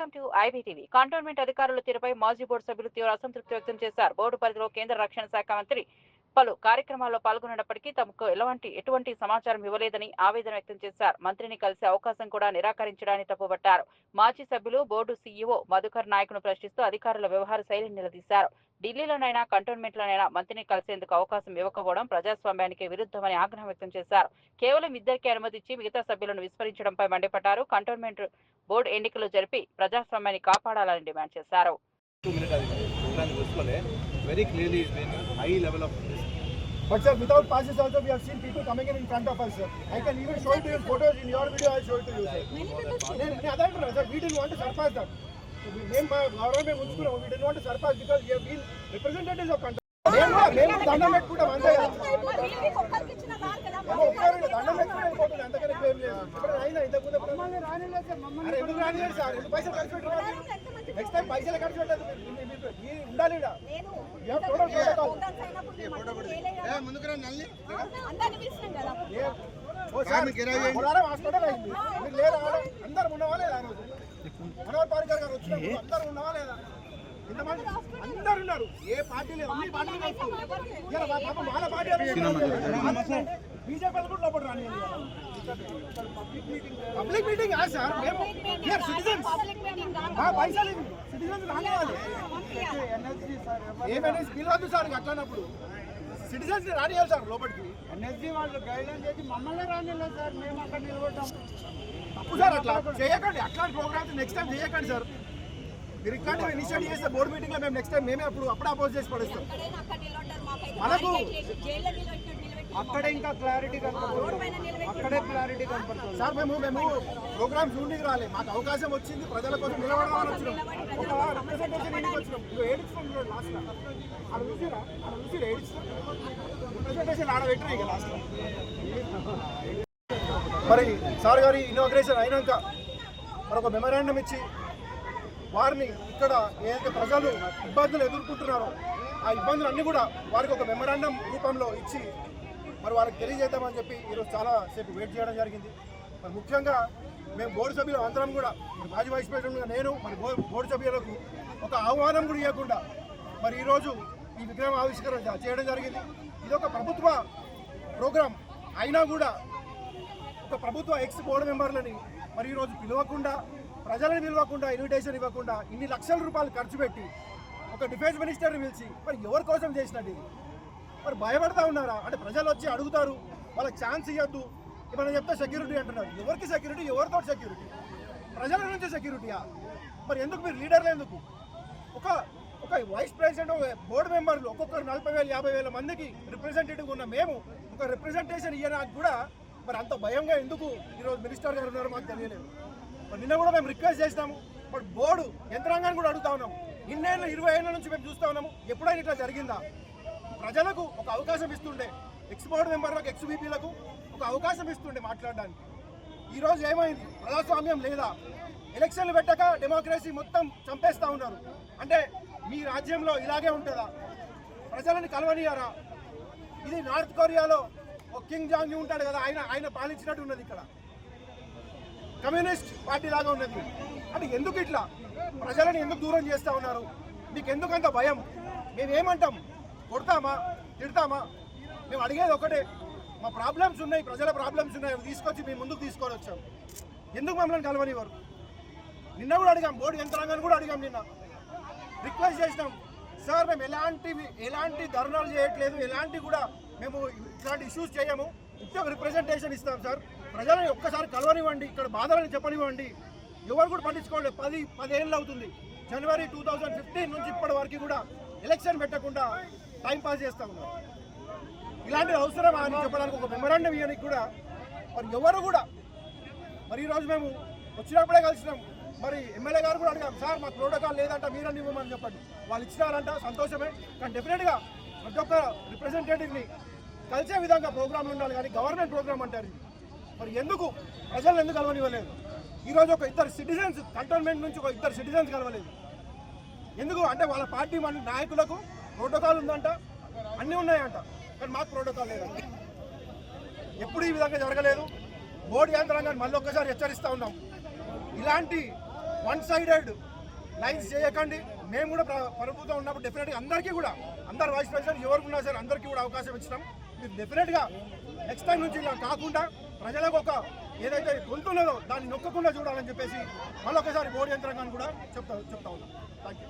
Welcome to IBTV. Cantonment అధికారుల తీరుపై మాజీ బోర్డు సభ్యులు తీవ్ర అసంతృప్తి వ్యక్తం చేశారు. బోర్డు పరిధిలో కేంద్ర రక్షణ శాఖ మంత్రి పలు కార్యక్రమాల్లో పాల్గొన్నప్పటికీ తమకు ఎలాంటి ఎటువంటి సమాచారం ఇవ్వలేదని ఆవేదన వ్యక్తం చేశారు. మంత్రిని కలిసే అవకాశం కూడా నిరాకరించడాన్ని తప్పుపట్టారు మాజీ సభ్యులు బోర్డు సీఈఓ మధుకర్ నాయక్ను ప్రశ్నిస్తూ అధికారుల వ్యవహార శైలిని నిలదీశారు. ఢిల్లీలోనైనా కంటోన్మెంట్లోనైనా మంత్రిని కలిసేందుకు అవకాశం ఇవ్వకపోవడం ప్రజాస్వామ్యానికి విరుద్ధమని ఆగ్రహం వ్యక్తం చేశారు. కేవలం ఇద్దరికి అనుమతిచ్చి మిగతా సభ్యులను విస్మరించడంపై మండిపడ్డారు. కంటోన్మెంట్ బోర్డు ఎన్నికలు జరిపి ప్రజాస్వామ్యాన్ని కాపాడాలని డిమాండ్ చేశారు. Two minute అది program చూసుకోలే very clearly is been high level of But sir, without passes also we have seen people coming in in front of us, sir. I can even show it to you photos. In your video. I'll show it to you, sir. నేను అదే అంటున్నా sir we don't want surpass that మేము మా గౌరవం మేము ఉంచుకున్నాం we don't want surpass because you been representatives of country మేము మేము కూడా దండం పెట్టుకుంటాం అంతే నెక్స్ట్ టైం పైసలు ఖర్చు పెట్టదు ఉండాలి లేరా ఆడ? అందరు ఉన్నవా లేదా మనోహర్ పారికర్ గారు వచ్చినప్పుడు అందరు ఉన్నవా లేదా? ఇంతమంది అందరు ఉన్నారు. ఏ పార్టీ లేదు. అన్ని పార్టీలు పార్టీ పబ్లిక్ మీటింగ్ ఆ సార్ మేము సిటిజన్స్ పైసలు సిటిజన్స్ రానివ్వాలి. ఏమైనా పిలవద్దు సార్ అట్లన్నప్పుడు సిటిజన్స్ రానియాలి సార్ లోపలికి. ఎన్ఎస్జీ వాళ్ళు గైడ్లైన్ చేసి మమ్మల్ని రానిలేదు సార్ మేము అక్కడ నిలబడ్డాం. తప్పు సార్ అట్లా. చేయకండి. అట్లాంటి ప్రోగ్రామ్స్ నెక్స్ట్ టైం చేయకండి సార్. మీరు ఇట్లాంటి ఇనిషియేట్ చేస్తే బోర్డు మీటింగ్లో మేము నెక్స్ట్ టైం మేమే అప్పుడు అప్పుడే అపోజ్ చేసి పడేస్తాం. మనకు అక్కడ ఇంకా క్లారిటీ కనపడుతుంది. అక్కడే క్లారిటీ కనపడుతుంది. సార్ మేము మేము ప్రోగ్రామ్ చూడడానికి రాలే. మాకు అవకాశం వచ్చింది ప్రజల కోసం నిలబడదామని వచ్చినాం. రిప్రజెంటేషన్ ఇంటికి వచ్చినాం. నువ్వు ఏడిస్తాం లాస్ట్ అక్కడ చూసిరా? అక్కడ చూసి ఏడిస్తాం రిప్రజెంటేషన్ ఆడ పెట్టినా ఇక లాస్ట్ మరి సార్ గారి ఇనాగ్రేషన్ అయినాక మరొక మెమరాండం ఇచ్చి వారిని ఇక్కడ ఏదైతే ప్రజలు ఇబ్బందులు ఎదుర్కొంటున్నారో ఆ ఇబ్బందులన్నీ కూడా వారికి ఒక మెమరాండం రూపంలో ఇచ్చి మరి వాళ్ళకి తెలియజేద్దామని చెప్పి ఈరోజు చాలా సేపు వెయిట్ చేయడం జరిగింది. మరి ముఖ్యంగా మేము బోర్డు సభ్యులు అందరం కూడా మరి మాజీ వైస్ ప్రెసిడెంట్గా నేను మరి బోర్డు సభ్యులకు ఒక ఆహ్వానం కూడా ఇవ్వకుండా మరి ఈరోజు ఈ విగ్రహం ఆవిష్కరణ చేయడం జరిగింది. ఇది ఒక ప్రభుత్వ ప్రోగ్రాం అయినా కూడా ఒక ప్రభుత్వ ఎక్స్ బోర్డు మెంబర్లని మరి ఈరోజు పిలవకుండా ప్రజలను పిలవకుండా ఇన్విటేషన్ ఇవ్వకుండా ఇన్ని లక్షల రూపాయలు ఖర్చు పెట్టి ఒక డిఫెన్స్ మినిస్టర్ని పిలిచి మరి ఎవరి కోసం చేసినట్టు ఇది మరి భయపడతా ఉన్నారా? అంటే ప్రజలు వచ్చి అడుగుతారు వాళ్ళకి ఛాన్స్ ఇవ్వద్దు ఏమైనా చెప్తే సెక్యూరిటీ అంటున్నారు. ఎవరికి సెక్యూరిటీ ఎవరితో సెక్యూరిటీ ప్రజల నుంచి సెక్యూరిటీయా మరి ఎందుకు మీరు లీడర్లు ఎందుకు? ఒక ఒక వైస్ ప్రెసిడెంట్ ఒక బోర్డు మెంబర్లు ఒక్కొక్కరు నలభై వేల యాభై వేల మందికి రిప్రజెంటేటివ్ ఉన్న మేము ఒక రిప్రజెంటేషన్ ఇవ్వడానికి కూడా మరి అంత భయంగా ఎందుకు ఈరోజు మినిస్టర్ గారు ఉన్నారో మాకు తెలియలేదు. మరి నిన్న కూడా మేము రిక్వెస్ట్ చేసినాము. బట్ బోర్డు యంత్రాంగాన్ని కూడా అడుగుతా ఉన్నాము. ఇన్నేళ్ళు ఇరవై ఏళ్ళ నుంచి మేము చూస్తా ఉన్నాము. ఎప్పుడైనా ఇట్లా జరిగిందా? ప్రజలకు ఒక అవకాశం ఇస్తుండే. ఎక్స్ బోర్డు మెంబర్లకు ఎక్స్ బీపీలకు ఒక అవకాశం ఇస్తుండే మాట్లాడడానికి. ఈరోజు ఏమైంది? ప్రజాస్వామ్యం లేదా? ఎలక్షన్లు పెట్టక డెమోక్రసీ మొత్తం చంపేస్తా ఉన్నారు. అంటే మీ రాజ్యంలో ఇలాగే ఉంటుందా? ప్రజలను కలవనియారా? ఇది నార్త్ కొరియాలో ఒక కింగ్ జాంగ్ ఉంటాడు కదా ఆయన ఆయన పాలించినట్టు ఉన్నది ఇక్కడ. కమ్యూనిస్ట్ పార్టీ లాగా ఉన్నది. అంటే ఎందుకు ఇట్లా? ప్రజలను ఎందుకు దూరం చేస్తూ ఉన్నారు? మీకు ఎందుకంత భయం? మేమేమంటాం? కొడతామా? తిడతామా? మేము అడిగేది ఒకటే. మా ప్రాబ్లమ్స్ ఉన్నాయి ప్రజల ప్రాబ్లమ్స్ ఉన్నాయి అవి తీసుకొచ్చి మేము ముందుకు తీసుకొని వచ్చాం. ఎందుకు మమ్మల్ని కలవనివ్వరు? నిన్న కూడా అడిగాం బోర్డు యంత్రాంగాన్ని కూడా అడిగాం నిన్న. రిక్వెస్ట్ చేసినాం. సార్ మేము ఎలాంటి ఎలాంటి ధర్నాలు చేయట్లేదు ఎలాంటి కూడా మేము ఇట్లాంటి ఇష్యూస్ చేయము. ఉద్యోగ రిప్రజెంటేషన్ ఇస్తాం సార్. ప్రజలను ఒక్కసారి కలవనివ్వండి ఇక్కడ బాధలని చెప్పనివ్వండి. ఎవరు కూడా పట్టించుకోండి పది పదేళ్ళు అవుతుంది. జనవరి టూ థౌజండ్ ఫిఫ్టీన్ నుంచి ఇప్పటి వరకు కూడా ఎలక్షన్ పెట్టకుండా టైం పాస్ ఉన్నారు. ఇలాంటి అవసరం అని చెప్పడానికి ఒక మెమరాండం ఇవ్వడానికి కూడా మరి ఎవరు కూడా మరి ఈరోజు మేము వచ్చినప్పుడే కలిసినాం. మరి ఎమ్మెల్యే గారు కూడా అడిగాం సార్ మాకు ప్రోటోకాల్ లేదంట మీరని ఇవ్వమని చెప్పండి. వాళ్ళు ఇచ్చినారంట సంతోషమే. కానీ డెఫినెట్గా ప్రతి ఒక్క రిప్రజెంటేటివ్ని కలిసే విధంగా ప్రోగ్రాంలు ఉండాలి కానీ గవర్నమెంట్ ప్రోగ్రామ్ అంటారు మరి ఎందుకు? ప్రజలు ఎందుకు కలవనివ్వలేదు? ఈరోజు ఒక ఇద్దరు సిటిజన్స్ కంటోన్మెంట్ నుంచి ఒక ఇద్దరు సిటిజన్స్ కలవలేదు. ఎందుకు? అంటే వాళ్ళ పార్టీ మన నాయకులకు ప్రోటోకాల్ ఉందంట అన్నీ ఉన్నాయంట కానీ మాకు ప్రోటోకాల్ లేదంట ఎప్పుడు ఈ విధంగా జరగలేదు. బోర్డు యంత్రాంగాన్ని మళ్ళీ ఒక్కసారి హెచ్చరిస్తూ ఉన్నాం. ఇలాంటి వన్ సైడెడ్ లైన్స్ చేయకండి. మేము కూడా ప్రభుత్వం ఉన్నప్పుడు డెఫినెట్గా అందరికీ కూడా అందరు వైస్ ప్రెసిడెంట్ ఎవరికి ఉన్నా సరే అందరికీ కూడా అవకాశం ఇచ్చినాం. మీరు డెఫినెట్గా నెక్స్ట్ టైం నుంచి ఇలా కాకుండా ప్రజలకు ఒక ఏదైతే గొంతున్నదో దాన్ని నొక్కకుండా చూడాలని చెప్పేసి మళ్ళొకసారి బోర్డు యంత్రాంగాన్ని కూడా చెప్తా చెప్తా ఉన్నాం. Thank you